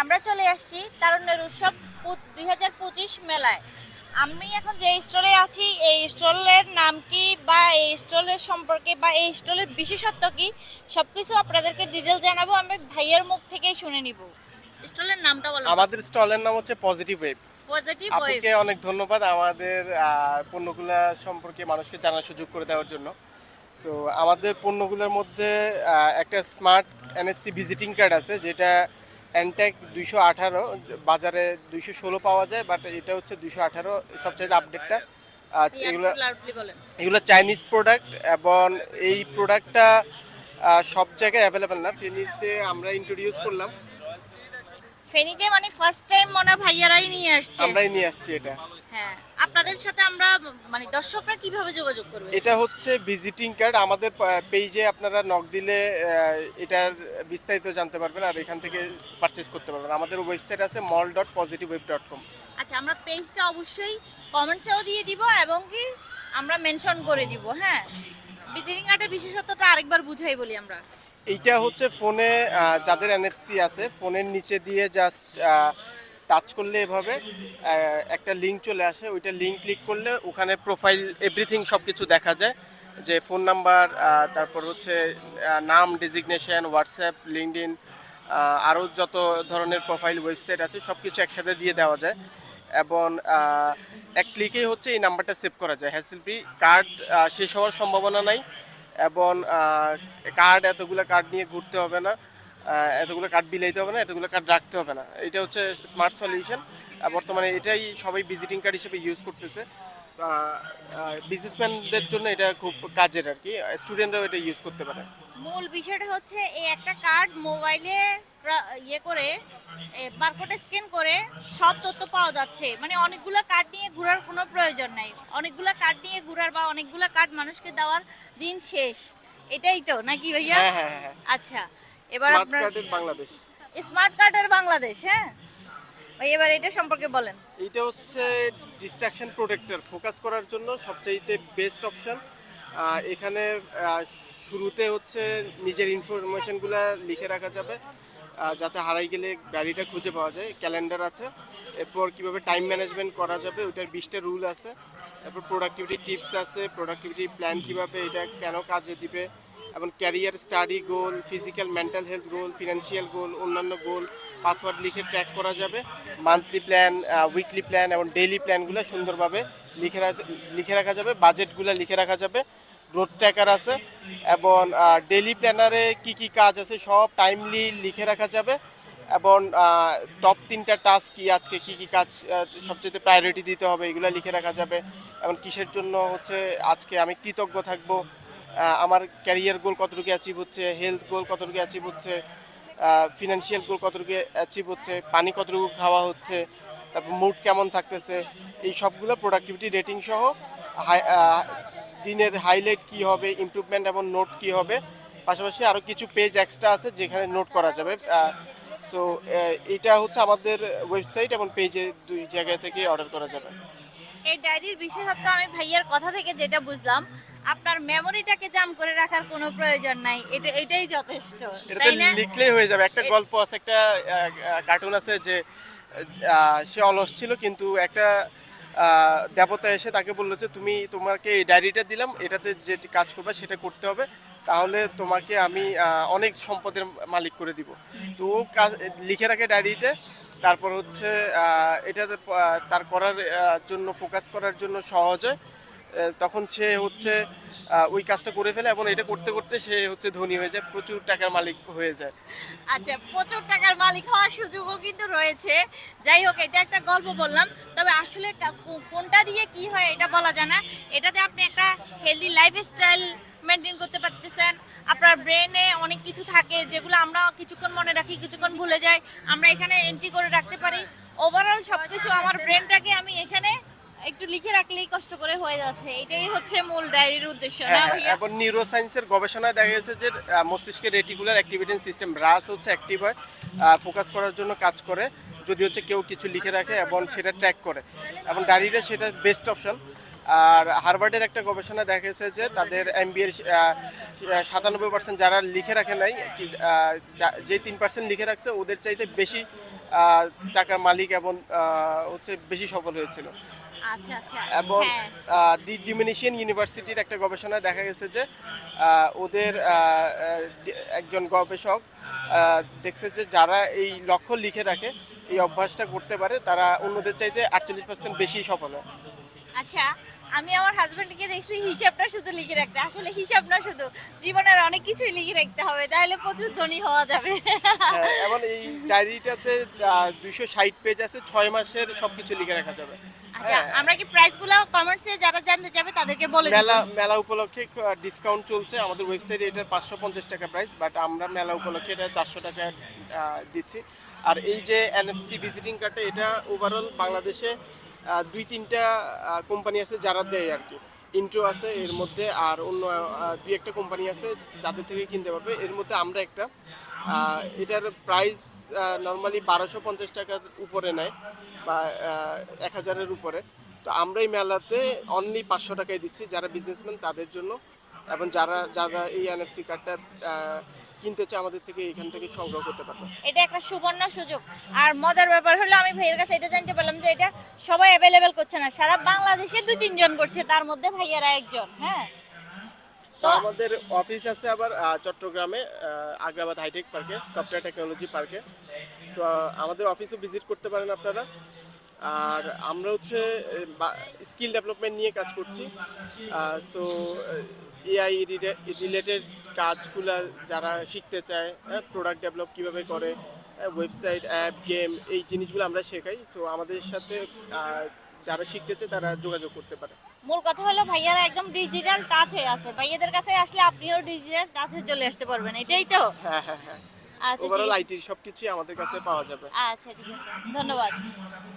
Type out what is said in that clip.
আমরা চলে আসছি তারুণ্যের উৎসব দুই হাজার পঁচিশ মেলায়। আমি এখন যে স্টলে আছি এই স্টলের নাম কি বা এই স্টলের সম্পর্কে বা এই স্টলের বিশেষত্ব কি সবকিছু আপনাদেরকে ডিটেল জানাব। আমি ভাইয়ের মুখ থেকেই শুনে নিব। স্টলের নামটা বলো। আমাদের স্টলের নাম হচ্ছে পজিটিভ ওয়েব পজিটিভ আপনাকে অনেক ধন্যবাদ আমাদের পণ্যগুলা সম্পর্কে মানুষকে জানার সুযোগ করে দেওয়ার জন্য। সো আমাদের পণ্যগুলোর মধ্যে একটা স্মার্ট এনএফসি ভিজিটিং কার্ড আছে যেটা অ্যান্টেক দুইশো আঠারো বাজারে দুইশো ষোলো পাওয়া যায় বাট এটা হচ্ছে দুইশো আঠারো সবচেয়ে আপডেটটা এগুলো এগুলো চাইনিজ প্রোডাক্ট এবং এই প্রোডাক্টটা সব জায়গায় অ্যাভেলেবেল না। ফেনীতে আমরা ইন্ট্রোডিউস করলাম। ফেনীতে মানে ফার্স্ট টাইম মনে ভাইয়ারাই নিয়ে আসছে। আমরাই নিয়ে আসছি এটা। হ্যাঁ আপনাদের সাথে আমরা মানে দর্শকরা কীভাবে যোগাযোগ করবে? এটা হচ্ছে ভিজিটিং কার্ড আমাদের পেজে আপনারা নক দিলে এটার বিস্তারিত জানতে পারবেন আর এখান থেকে পারচেস করতে পারবেন। আমাদের ওয়েবসাইট আছে mall dot positive web dot com আচ্ছা আমরা পেজটা অবশ্যই কমেন্টসেও দিয়ে দিব এবং কি আমরা মেনশন করে দিব হ্যাঁ? ভিজিটিং কার্ডের বিশেষত্বটা আরেকবার বুঝাই বলি আমরা। এইটা হচ্ছে ফোনে যাদের এনএফসি আছে, ফোনের নিচে দিয়ে জাস্ট টাচ করলে এভাবে একটা লিঙ্ক চলে আসে। ওইটা লিঙ্ক ক্লিক করলে ওখানে প্রোফাইল এভরিথিং সব কিছু দেখা যায়। যে ফোন নাম্বার তারপর হচ্ছে নাম ডেজিগনেশন হোয়াটসঅ্যাপ লিঙ্কডিন আরও যত ধরনের প্রোফাইল ওয়েবসাইট আছে সব কিছু একসাথে দিয়ে দেওয়া যায়। এবং এক ক্লিকেই হচ্ছে এই নাম্বারটা সেভ করা যায়। হ্যাসেল ফ্রি কার্ড শেষ হওয়ার সম্ভাবনা নাই। এবং কার্ড এতগুলো কার্ড নিয়ে ঘুরতে হবে না। এতগুলো কার্ড বিলাইতে হবে না, এতগুলো কার্ড রাখতে হবে না। এটা হচ্ছে স্মার্ট সলিউশন বর্তমানে এটাই সবাই ভিজিটিং কার্ড হিসেবে ইউজ করতেছে। বিজনেসম্যানদের জন্য এটা খুব কাজের আর কি। স্টুডেন্টরাও এটা ইউজ করতে পারে। মূল বিষয়টা হচ্ছে, এই একটা কার্ড মোবাইলে ইয়ে করে বারকোডে স্ক্যান করে সব তথ্য পাওয়া যাচ্ছে। মানে অনেকগুলো কার্ড নিয়ে ঘোরার কোনো প্রয়োজন নাই। অনেকগুলো কার্ড নিয়ে ঘোরার বা অনেকগুলো কার্ড মানুষকে দেওয়ার দিন শেষ। এটাই তো নাকি ভাইয়া? হ্যাঁ হ্যাঁ হ্যাঁ আচ্ছা এবার আপনার বাংলাদেশ। স্মার্ট কার্ডের বাংলাদেশ হ্যাঁ? ভাই এবার এটা সম্পর্কে বলেন। এইটা হচ্ছে ডিস্ট্রাকশন প্রোটেক্টর ফোকাস করার জন্য সবচাইতে বেস্ট অপশন এখানে শুরুতে হচ্ছে নিজের ইনফরমেশনগুলো লিখে রাখা যাবে। যাতে হারাই গেলে গাড়িটা খুঁজে পাওয়া যায়। ক্যালেন্ডার আছে। এরপর কীভাবে টাইম ম্যানেজমেন্ট করা যাবে, ওইটার বিশটা রুল আছে। তারপর প্রোডাক্টিভিটি টিপস আছে প্রোডাক্টিভিটি প্ল্যান কীভাবে এটা কেন কাজে দিবে, এবং career study goal physical mental health goal financial goal অন্যান্য গোল পাসওয়ার্ড লিখে ট্র্যাক করা যাবে। মান্থলি প্ল্যান উইকলি প্ল্যান এবং ডেইলি প্ল্যানগুলো সুন্দরভাবে লিখে রাখা লিখে রাখা যাবে বাজেটগুলো লিখে রাখা যাবে। রোড ট্র্যাকার আছে এবং ডেলি প্ল্যানারে কি কি কাজ আছে সব টাইমলি লিখে রাখা যাবে এবং টপ তিনটা টাস্ক কি আজকে কি কি কাজ সবচেয়ে প্রায়োরিটি দিতে হবে এগুলো লিখে রাখা যাবে। এবং কিসের জন্য হচ্ছে আজকে আমি কৃতজ্ঞ থাকব আমার ক্যারিয়ার গোল কতটুকু অ্যাচিভ হচ্ছে হেলথ গোল কতটুকু অ্যাচিভ হচ্ছে ফিনান্সিয়াল গোল কতটুকু অ্যাচিভ হচ্ছে, পানি কতটুকু খাওয়া হচ্ছে, তারপর মুড কেমন থাকতেছে, এই সবগুলো প্রোডাক্টিভিটি রেটিং সহ দিনের হাইলাইট কি হবে ইমপ্রুভমেন্ট এবং নোট কি হবে পাশাপাশি আরও কিছু পেজ এক্সট্রা আছে যেখানে নোট করা যাবে। সো এটা হচ্ছে আমাদের ওয়েবসাইট এবং পেজে দুই জায়গা থেকে অর্ডার করা যাবে। এই ডায়েরির বিশেষত্ব আমি ভাইয়ার কথা থেকে যেটা বুঝলাম আপনার মেমোরিটাকে জাম করে রাখার কোনো প্রয়োজন নাই এটা এটাই যথেষ্ট তাই না? লিখলেই হয়ে যাবে। একটা গল্প আছে একটা কার্টুন আছে যে সে অলস ছিল কিন্তু একটা দেবতা এসে তাকে বলল যে তুমি তোমাকে এই ডায়েরিটা দিলাম, এটাতে যে কাজ করবে সেটা করতে হবে, তাহলে তোমাকে আমি অনেক সম্পদের মালিক করে দিব। তো ও কাজ, লিখে রাখে ডায়েরিতে তারপর হচ্ছে এটাতে তার করার জন্য ফোকাস করার জন্য সহজ হয়। তখন সে হচ্ছে ওই কাজটা করে ফেলে এবং এটা করতে করতে সে হচ্ছে ধনী হয়ে যায়, প্রচুর টাকার মালিক হয়ে যায়। আচ্ছা প্রচুর টাকার মালিক হওয়ার সুযোগও কিন্তু রয়েছে। যাই হোক, এটা একটা গল্প বললাম। তবে আসলে কোনটা দিয়ে কি হয় এটা বলা যায় না। এটাতে আপনি একটা হেলদি লাইফ স্টাইল মেনটেন করতে পারতেছেন। আপনার ব্রেনে অনেক কিছু থাকে যেগুলো আমরা কিছুক্ষণ মনে রাখি, কিছুক্ষণ ভুলে যাই। আমরা এখানে এন্ট্রি করে রাখতে পারি। ওভারঅল সবকিছু আমার ব্রেনটাকে আমি এখানে একটু লিখে রাখলেই কষ্ট করে হয়ে যাচ্ছে। এটাই হচ্ছে মূল ডায়েরির উদ্দেশ্য না হ্যাঁ, ভাইয়া? এবং নিউরো সায়েন্সের গবেষণায় দেখা গেছে যে মস্তিষ্কের রেটিকুলার অ্যাক্টিভিটিং সিস্টেম রাস হচ্ছে অ্যাক্টিভ হয় ফোকাস করার জন্য কাজ করে যদি হচ্ছে কেউ কিছু লিখে রাখে এবং সেটা ট্র্যাক করে। এবং ডায়েরিটা সেটা বেস্ট অপশন আর হার্ভার্ডের একটা গবেষণা দেখেছে যে তাদের এমবিএর সাতানব্বই পার্সেন্ট যারা লিখে রাখে নাই যা- তিন পার্সেন্ট লিখে রাখছে ওদের চাইতে বেশি টাকার মালিক এবং হচ্ছে বেশি সফল হয়েছিল। আচ্ছা আচ্ছা এবং হ্যাঁ। দি ডিমিনিশিয়ান ইউনিভার্সিটির একটা গবেষণায় দেখা গেছে যে ওদের একজন গবেষক দেখছে যে যারা এই লক্ষ্য লিখে রাখে এই অভ্যাসটা করতে পারে তারা অন্যদের চাইতে আটচল্লিশ পার্সেন্ট বেশি সফল হয়। আচ্ছা আমি আমার হাজবেন্ডকে দেখছি হিসাবটা শুধু লিখে রাখতে। আসলে হিসাব না শুধু জীবনের অনেক কিছুই লিখে রাখতে হবে তাহলে প্রচুর ধনী হওয়া যাবে। হ্যাঁ, এবং এই ডায়েরিটাতে দুইশো ষাট পেজ আছে ছয় মাসের সবকিছু লিখে রাখা যাবে। আচ্ছা আমরা কি প্রাইসগুলো কমেন্টসে যারা জানতে যাবে তাদেরকে বলে মেলা মেলা উপলক্ষে ডিসকাউন্ট চলছে। আমাদের ওয়েবসাইটে এটার পাঁচশো পঞ্চাশ টাকা প্রাইস বাট আমরা মেলা উপলক্ষে এটা চারশো টাকা দিচ্ছি। আর এই যে এনএফসি ভিজিটিং কার্ডটা এটা ওভারঅল বাংলাদেশে দুই তিনটা কোম্পানি আছে যারা দেয় আর কি। ইন্ট্রো আছে এর মধ্যে আর অন্য দুই একটা কোম্পানি আছে যাদের থেকে কিনতে পারবে। এর মধ্যে আমরা একটা এটার প্রাইস নর্মালি বারোশো পঞ্চাশ টাকার উপরে নেয় বা এক হাজারের উপরে। তো আমরা এই মেলাতে অনলি পাঁচশো টাকায় দিচ্ছি যারা বিজনেসম্যান তাদের জন্য। এবং যারা যারা এই এনএফসি কার্ডটা কিনতে চায় আমাদের থেকে এখান থেকে সংগ্রহ করতে পারবে। এটা একটা সুবর্ণ সুযোগ। আর মজার ব্যাপার হলো আমি ভাইয়ের কাছে এটা জানতে পারলাম যে এটা সবাই অ্যাভেলেবেল করছে না। সারা বাংলাদেশে দুই তিনজন করছে তার মধ্যে ভাইয়ারা একজন হ্যাঁ? তো আমাদের অফিস আছে আবার চট্টগ্রামে আগ্রাবাদ হাইটেক পার্কে সফটওয়্যার টেকনোলজি পার্কে সো আমাদের অফিসও ভিজিট করতে পারেন আপনারা। আর আমরা হচ্ছে স্কিল ডেভেলপমেন্ট নিয়ে কাজ করছি। সো এআই রিলেটেড কাজগুলা যারা শিখতে চায় প্রোডাক্ট ডেভেলপ কীভাবে করে ওয়েবসাইট অ্যাপ গেম এই জিনিসগুলো আমরা শেখাই। সো আমাদের সাথে যারা শিখতে চায় তারা যোগাযোগ করতে পারে। মূল কথা হলো ভাইয়ারা একদম ডিজিটাল টাচ হয়ে আছে। ভাইয়াদের কাছে আসলে আপনিও ডিজিটাল টাচে চলে আসতে পারবেন এটাই তো? হ্যাঁ হ্যাঁ হ্যাঁ। আচ্ছা ওভারঅল ঠিক আইটির সবকিছুই আমাদের কাছে পাওয়া যাবে। আচ্ছা ঠিক আছে। ধন্যবাদ।